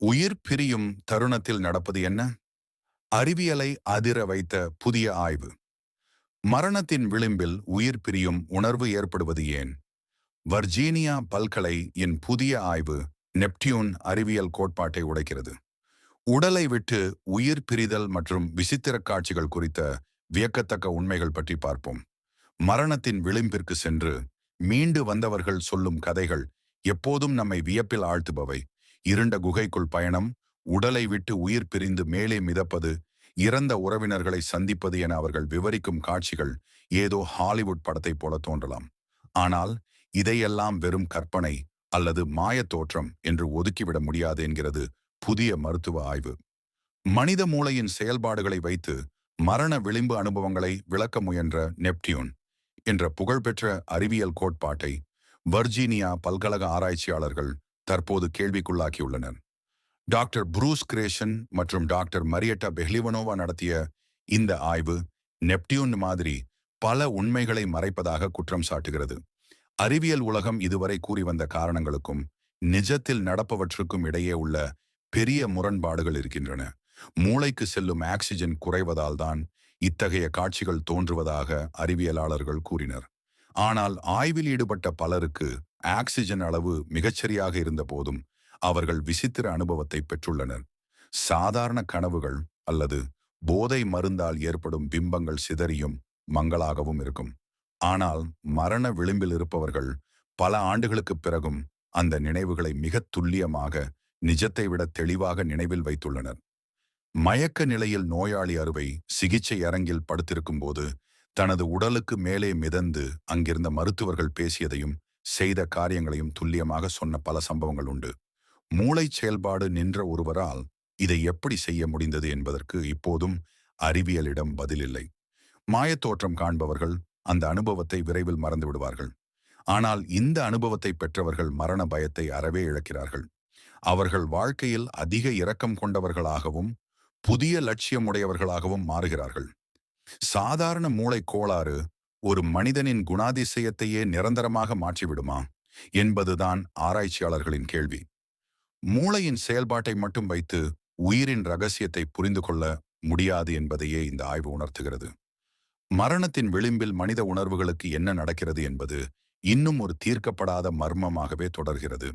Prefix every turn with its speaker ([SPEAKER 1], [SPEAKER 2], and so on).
[SPEAKER 1] உயிர் பிரியும் தருணத்தில் நடப்பது என்ன? அறிவியலை அதிர வைத்த புதிய ஆய்வு. மரணத்தின் விளிம்பில் உயிர் பிரியும் உணர்வு ஏற்படுவது ஏன்? வர்ஜீனியா பல்கலை என் புதிய ஆய்வு நெப்டியூன் அறிவியல் கோட்பாட்டை உடைக்கிறது. உடலை விட்டு உயிர் பிரிதல் மற்றும் விசித்திர காட்சிகள் குறித்த வியக்கத்தக்க உண்மைகள் பற்றி பார்ப்போம். மரணத்தின் விளிம்பிற்கு சென்று மீண்டு வந்தவர்கள் சொல்லும் கதைகள் எப்போதும் நம்மை வியப்பில் ஆழ்த்துபவை. இருண்ட குகைக்குள் பயணம் உடலை விட்டு உயிர் பிரிந்து மேலே மிதப்பது இறந்த உறவினர்களை சந்திப்பது என அவர்கள் விவரிக்கும் காட்சிகள் ஏதோ ஹாலிவுட் படத்தைப் போல தோன்றலாம். ஆனால் இதையெல்லாம் வெறும் கற்பனை அல்லது மாயத் தோற்றம் என்று ஒதுக்கிவிட முடியாது என்கிறது புதிய மருத்துவ ஆய்வு. மனித மூளையின் செயல்பாடுகளை வைத்து மரண விளிம்பு அனுபவங்களை விளக்க முயன்ற நெப்டியூன் என்ற புகழ்பெற்ற அறிவியல் கோட்பாட்டை வர்ஜீனியா பல்கலக ஆராய்ச்சியாளர்கள் தற்போது கேள்விக்குள்ளாக்கியுள்ளனர். டாக்டர் புரூஸ் கிரேஷன் மற்றும் டாக்டர் மரியட்டா பெஹ்லிவனோவா நடத்திய இந்த ஆய்வு நெப்டியூன் மாதிரி பல உண்மைகளை மறைப்பதாக குற்றம் சாட்டுகிறது. அறிவியல் உலகம் இதுவரை கூறி வந்த காரணங்களுக்கும் நிஜத்தில் நடப்பவற்றுக்கும் இடையே உள்ள பெரிய முரண்பாடுகள் இருக்கின்றன. மூளைக்கு செல்லும் ஆக்சிஜன் குறைவதால் தான் இத்தகைய காட்சிகள் தோன்றுவதாக அறிவியலாளர்கள் கூறினர். ஆனால் ஆய்வில் ஈடுபட்ட பலருக்கு ஆக்சிஜன் அளவு மிகச்சரியாக இருந்த போதும் அவர்கள் விசித்திர அனுபவத்தை பெற்றுள்ளனர். சாதாரண கனவுகள் அல்லது போதை மருந்தால் ஏற்படும் பிம்பங்கள் சிதறியும் மங்களாகவும் இருக்கும். ஆனால் மரண விளிம்பில் இருப்பவர்கள் பல ஆண்டுகளுக்குப் பிறகும் அந்த நினைவுகளை மிக துல்லியமாக நிஜத்தை விட தெளிவாக நினைவில் வைத்துள்ளனர். மயக்க நிலையில் நோயாளி அறுவை சிகிச்சை அரங்கில் படுத்திருக்கும் போது தனது உடலுக்கு மேலே மிதந்து அங்கிருந்த மருத்துவர்கள் பேசியதையும் செய்த காரியங்களையும் துல்லியமாக சொன்ன பல சம்பவங்கள் உண்டு. மூளை செயல்பாடு நின்ற ஒருவரால் இதை எப்படி செய்ய முடிந்தது என்பதற்கு இப்போதும் அறிவியலிடம் பதிலில்லை. மாயத்தோற்றம் காண்பவர்கள் அந்த அனுபவத்தை விரைவில் மறந்து விடுவார்கள். ஆனால் இந்த அனுபவத்தை பெற்றவர்கள் மரண பயத்தை அறவே இழக்கிறார்கள். அவர்கள் வாழ்க்கையில் அதிக இரக்கம் கொண்டவர்களாகவும் புதிய லட்சியமுடையவர்களாகவும் மாறுகிறார்கள். சாதாரண மூளை கோளாறு ஒரு மனிதனின் குணாதிசயத்தையே நிரந்தரமாக மாற்றிவிடுமா என்பதுதான் ஆராய்ச்சியாளர்களின் கேள்வி. மூளையின் செயல்பாட்டை மட்டும் வைத்து உயிரின் ரகசியத்தை புரிந்து கொள்ள முடியாது என்பதையே இந்த ஆய்வு உணர்த்துகிறது. மரணத்தின் விளிம்பில் மனித உணர்வுகளுக்கு என்ன நடக்கிறது என்பது இன்னும் ஒரு தீர்க்கப்படாத மர்மமாகவே தொடர்கிறது.